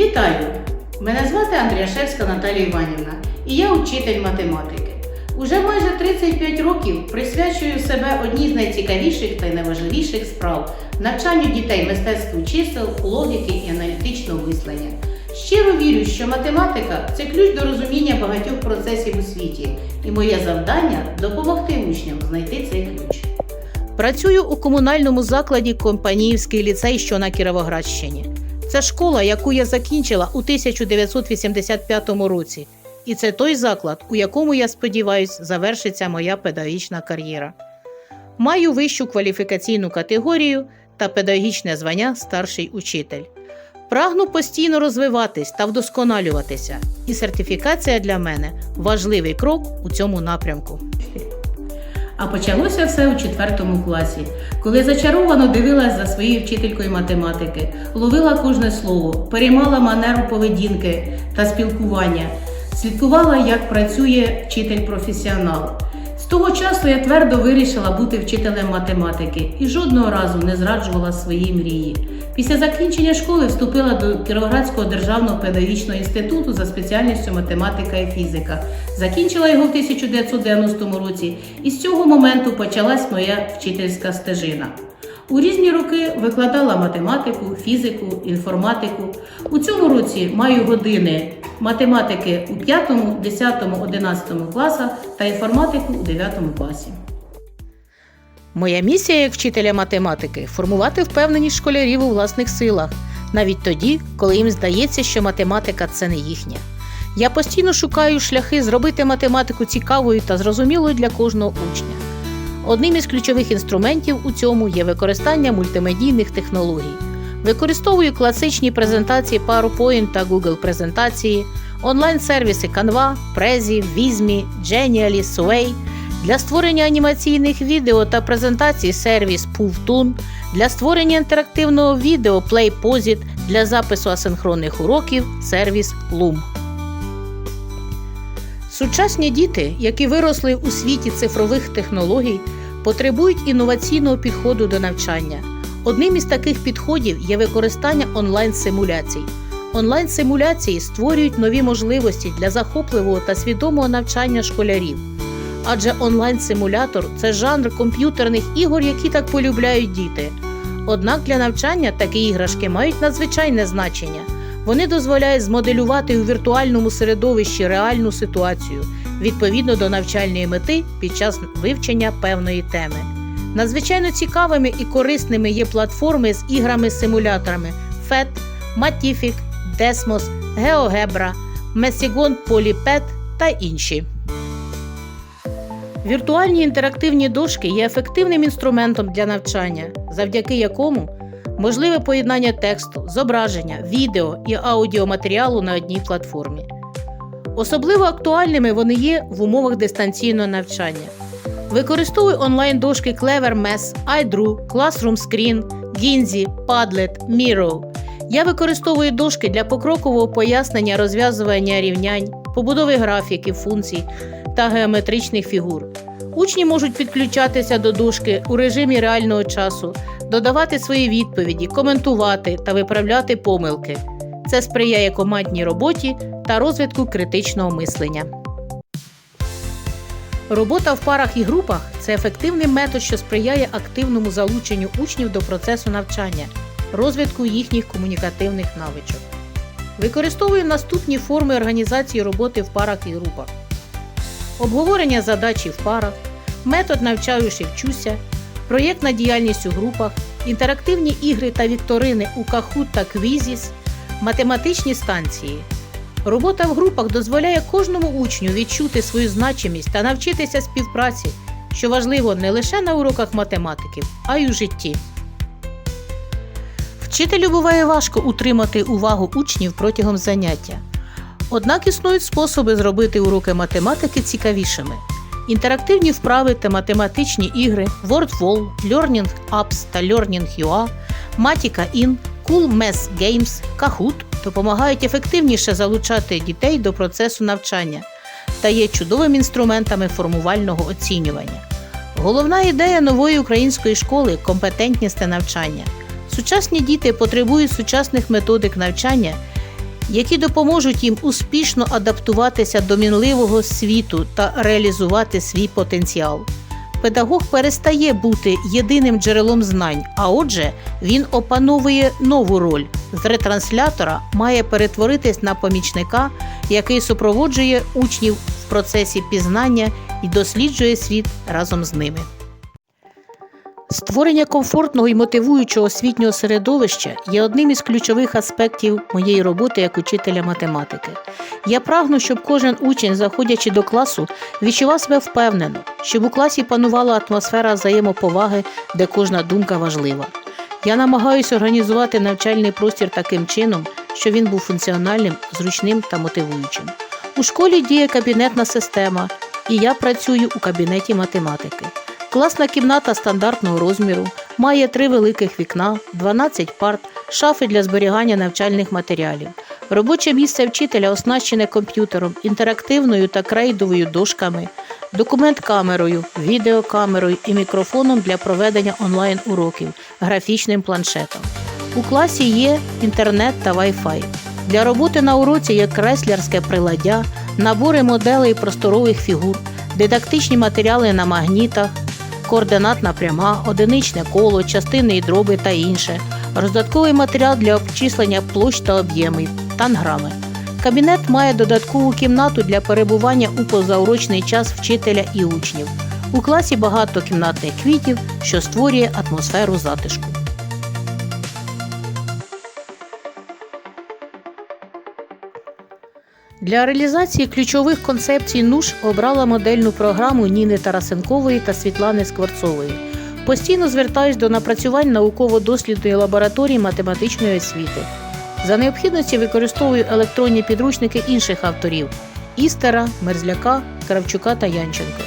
Вітаю! Мене звати Андріашевська Наталія Іванівна і я учитель математики. Уже майже 35 років присвячую себе одній з найцікавіших та найважливіших справ навчанню дітей мистецтву чисел, логіки і аналітичного мислення. Щиро вірю, що математика це ключ до розуміння багатьох процесів у світі, і моє завдання допомогти учням знайти цей ключ. Працюю у комунальному закладі Компаніївський ліцей, що на Кіровоградщині. Це школа, яку я закінчила у 1985 році. І це той заклад, у якому, я сподіваюся, завершиться моя педагогічна кар'єра. Маю вищу кваліфікаційну категорію та педагогічне звання старший учитель. Прагну постійно розвиватись та вдосконалюватися, і сертифікація для мене важливий крок у цьому напрямку. А почалося все у четвертому класі, коли зачаровано дивилась за своєю вчителькою математики, ловила кожне слово, переймала манеру поведінки та спілкування, слідкувала, як працює вчитель-професіонал. З того часу я твердо вирішила бути вчителем математики і жодного разу не зраджувала свої мрії. Після закінчення школи вступила до Кіровоградського державного педагогічного інституту за спеціальністю математика і фізика. Закінчила його в 1990 році, і з цього моменту почалась моя вчительська стежина. У різні роки викладала математику, фізику, інформатику. У цьому році маю години математики у 5, 10, 11 класах та інформатику у 9 класі. Моя місія як вчителя математики формувати впевненість школярів у власних силах, навіть тоді, коли їм здається, що математика це не їхня. Я постійно шукаю шляхи зробити математику цікавою та зрозумілою для кожного учня. Одним із ключових інструментів у цьому є використання мультимедійних технологій. Використовую класичні презентації PowerPoint та Google презентації, онлайн-сервіси Canva, Prezi, Visme, Genially, Sway, для створення анімаційних відео та презентацій сервіс Puvtoon, для створення інтерактивного відео PlayPosit, для запису асинхронних уроків сервіс Loom. Сучасні діти, які виросли у світі цифрових технологій, потребують інноваційного підходу до навчання. Одним із таких підходів є використання онлайн-симуляцій. Онлайн-симуляції створюють нові можливості для захопливого та свідомого навчання школярів. Адже онлайн-симулятор це жанр комп'ютерних ігор, які так полюбляють діти. Однак для навчання такі іграшки мають надзвичайне значення. Вони дозволяють змоделювати у віртуальному середовищі реальну ситуацію відповідно до навчальної мети під час вивчення певної теми. Надзвичайно цікавими і корисними є платформи з іграми-симуляторами FET, Matific, Desmos, GeoGebra, Messigon Polyped та інші. Віртуальні інтерактивні дошки є ефективним інструментом для навчання, завдяки якому можливе поєднання тексту, зображення, відео і аудіоматеріалу на одній платформі. Особливо актуальними вони є в умовах дистанційного навчання. Використовую онлайн-дошки CleverMess, iDrew, Classroom Screen, Ginzy, Padlet, Miro. Я використовую дошки для покрокового пояснення розв'язування рівнянь, побудови графіків, функцій та геометричних фігур. Учні можуть підключатися до дошки у режимі реального часу, додавати свої відповіді, коментувати та виправляти помилки. Це сприяє командній роботі та розвитку критичного мислення. Робота в парах і групах це ефективний метод, що сприяє активному залученню учнів до процесу навчання, розвитку їхніх комунікативних навичок. Використовую наступні форми організації роботи в парах і групах: обговорення задачі в парах, метод навчаючи вчуся, проєктна діяльність у групах, інтерактивні ігри та вікторини у Kahoot та Quizzes, математичні станції. Робота в групах дозволяє кожному учню відчути свою значимість та навчитися співпраці, що важливо не лише на уроках математики, а й у житті. Вчителю буває важко утримати увагу учнів протягом заняття. Однак існують способи зробити уроки математики цікавішими. Інтерактивні вправи та математичні ігри WordWall, Learning Apps та Learning.ua, Matica In, Cool Math Games, Kahoot допомагають ефективніше залучати дітей до процесу навчання та є чудовими інструментами формувального оцінювання. Головна ідея нової української школи компетентність навчання. Сучасні діти потребують сучасних методик навчання, які допоможуть їм успішно адаптуватися до мінливого світу та реалізувати свій потенціал. Педагог перестає бути єдиним джерелом знань, а отже, він опановує нову роль. З ретранслятора має перетворитись на помічника, який супроводжує учнів в процесі пізнання і досліджує світ разом з ними. Створення комфортного і мотивуючого освітнього середовища є одним із ключових аспектів моєї роботи як учителя математики. Я прагну, щоб кожен учень, заходячи до класу, відчував себе впевнено, щоб у класі панувала атмосфера взаємоповаги, де кожна думка важлива. Я намагаюся організувати навчальний простір таким чином, щоб він був функціональним, зручним та мотивуючим. У школі діє кабінетна система, і я працюю у кабінеті математики. Класна кімната стандартного розміру, має три великих вікна, 12 парт, шафи для зберігання навчальних матеріалів. Робоче місце вчителя оснащене комп'ютером, інтерактивною та крейдовою дошками, документ-камерою, відеокамерою і мікрофоном для проведення онлайн-уроків, графічним планшетом. У класі є інтернет та Wi-Fi. Для роботи на уроці є креслярське приладдя, набори моделей просторових фігур, дидактичні матеріали на магнітах, координатна пряма, одиничне коло, частини і дроби та інше, роздатковий матеріал для обчислення площ та об'ємів, танграми. Кабінет має додаткову кімнату для перебування у позаурочний час вчителя і учнів. У класі багато кімнатних квітів, що створює атмосферу затишку. Для реалізації ключових концепцій НУШ обрала модельну програму Ніни Тарасенкової та Світлани Скворцової. Постійно звертаюсь до напрацювань науково-дослідної лабораторії математичної освіти. За необхідності використовую електронні підручники інших авторів Істера, Мерзляка, Кравчука та Янченко.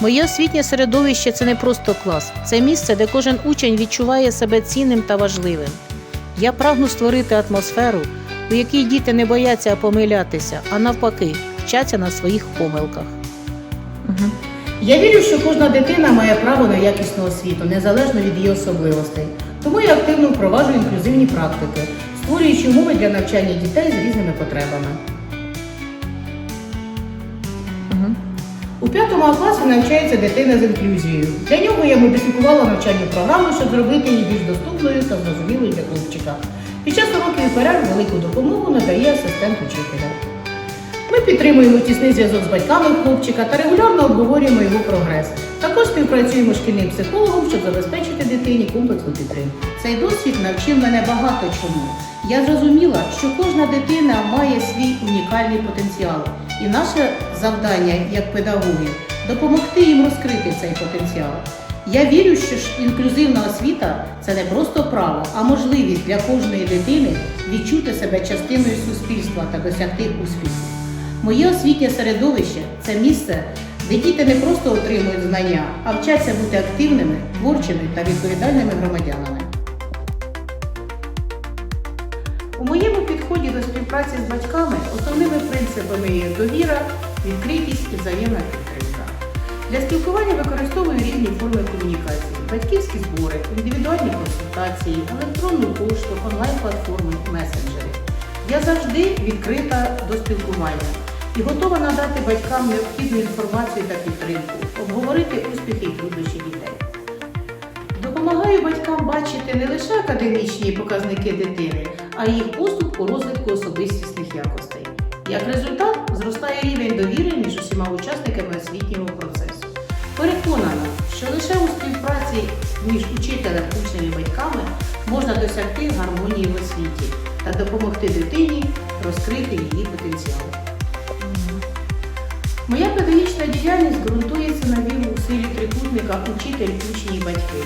Моє освітнє середовище це не просто клас, це місце, де кожен учень відчуває себе цінним та важливим. Я прагну створити атмосферу, у якій діти не бояться помилятися, а навпаки, вчаться на своїх помилках. Я вірю, що кожна дитина має право на якісну освіту, незалежно від її особливостей. Тому я активно впроваджую інклюзивні практики, створюючи умови для навчання дітей з різними потребами. У п'ятому класі навчається дитина з інклюзією. Для нього я модифікувала навчальну програму, щоб зробити її більш доступною та зрозумілою для хлопчика. Під час уроків і перерв велику допомогу надає асистент учителя. Ми підтримуємо тісний зв'язок з батьками хлопчика та регулярно обговорюємо його прогрес. Також співпрацюємо з шкільним психологом, щоб забезпечити дитині комплексну підтримку. Цей досвід навчив мене багато чому. Я зрозуміла, що кожна дитина має свій унікальний потенціал, і наше завдання як педагогів допомогти їм розкрити цей потенціал. Я вірю, що інклюзивна освіта це не просто право, а можливість для кожної дитини відчути себе частиною суспільства та досягти успіху. Моє освітнє середовище це місце, де діти не просто отримують знання, а вчаться бути активними, творчими та відповідальними громадянами. У моєму підході до співпраці з батьками основними принципами є довіра, відкритість і взаємна. Для спілкування використовую різні форми комунікації: батьківські збори, індивідуальні консультації, електронну пошту, онлайн-платформи, месенджери. Я завжди відкрита до спілкування і готова надати батькам необхідну інформацію та підтримку, обговорити успіхи і труднощі дітей. Допомагаю батькам бачити не лише академічні показники дитини, а й їх поступ у розвитку особистісних якостей. Як результат, зростає рівень довіри між усіма учасниками освітнього процесу. Переконана, що лише у співпраці між учителем, учнем і батьками можна досягти гармонії в освіті та допомогти дитині розкрити її потенціал. Моя педагогічна діяльність ґрунтується на віру у силі трикутника учитель, учні і батьки.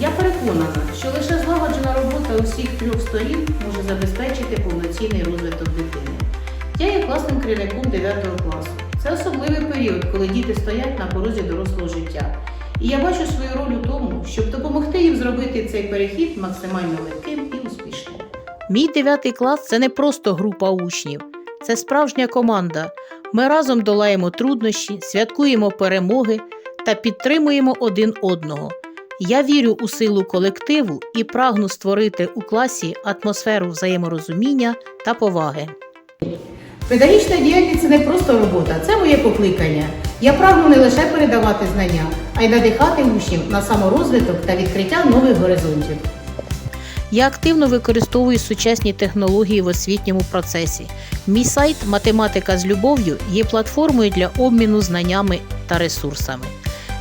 Я переконана, що лише злагоджена робота усіх трьох сторін може забезпечити повноцінний розвиток дитини. Я є класним керівником 9 класу. Особливий період, коли діти стоять на порозі дорослого життя. І я бачу свою роль у тому, щоб допомогти їм зробити цей перехід максимально легким і успішним. Мій дев'ятий клас це не просто група учнів, це справжня команда. Ми разом долаємо труднощі, святкуємо перемоги та підтримуємо один одного. Я вірю у силу колективу і прагну створити у класі атмосферу взаєморозуміння та поваги. Педагогічна діяльність це не просто робота, це моє покликання. Я прагну не лише передавати знання, а й надихати учнів на саморозвиток та відкриття нових горизонтів. Я активно використовую сучасні технології в освітньому процесі. Мій сайт Математика з любов'ю є платформою для обміну знаннями та ресурсами.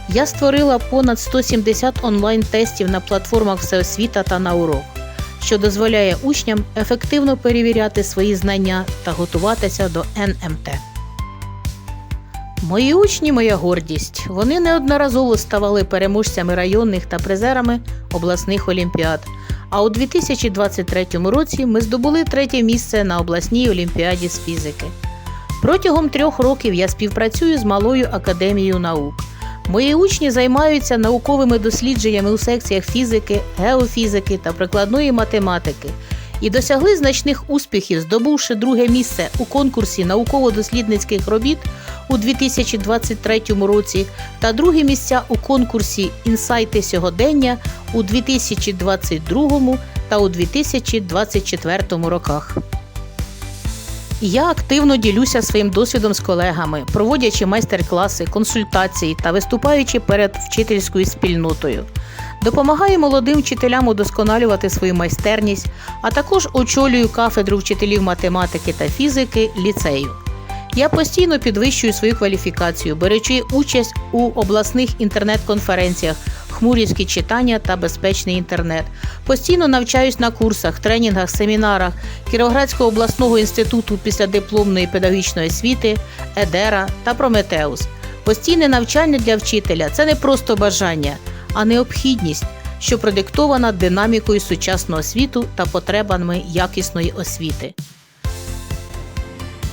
Я створила понад 170 онлайн-тестів на платформах Всеосвіта та на урок, що дозволяє учням ефективно перевіряти свої знання та готуватися до НМТ. Мої учні моя гордість. Вони неодноразово ставали переможцями районних та призерами обласних олімпіад. А у 2023 році ми здобули третє місце на обласній олімпіаді з фізики. Протягом трьох років я співпрацюю з малою академією наук. Мої учні займаються науковими дослідженнями у секціях фізики, геофізики та прикладної математики і досягли значних успіхів, здобувши друге місце у конкурсі науково-дослідницьких робіт у 2023 році та другі місця у конкурсі Інсайти сьогодення у 2022 та у 2024 роках. Я активно ділюся своїм досвідом з колегами, проводячи майстер-класи, консультації та виступаючи перед вчительською спільнотою. Допомагаю молодим вчителям удосконалювати свою майстерність, а також очолюю кафедру вчителів математики та фізики ліцею. Я постійно підвищую свою кваліфікацію, беручи участь у обласних інтернет-конференціях, хмурівські читання та безпечний інтернет. Постійно навчаюсь на курсах, тренінгах, семінарах Кіровоградського обласного інституту післядипломної педагогічної освіти, Едера та Прометеус. Постійне навчання для вчителя це не просто бажання, а необхідність, що продиктована динамікою сучасного світу та потребами якісної освіти.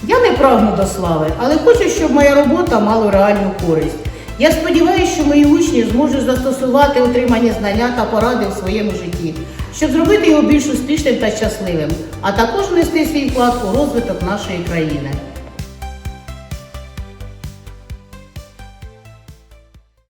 Я не прагну до слави, але хочу, щоб моя робота мала реальну користь. Я сподіваюся, що мої учні зможуть застосувати отримані знання та поради в своєму житті, щоб зробити його більш успішним та щасливим, а також внести свій вклад у розвиток нашої країни.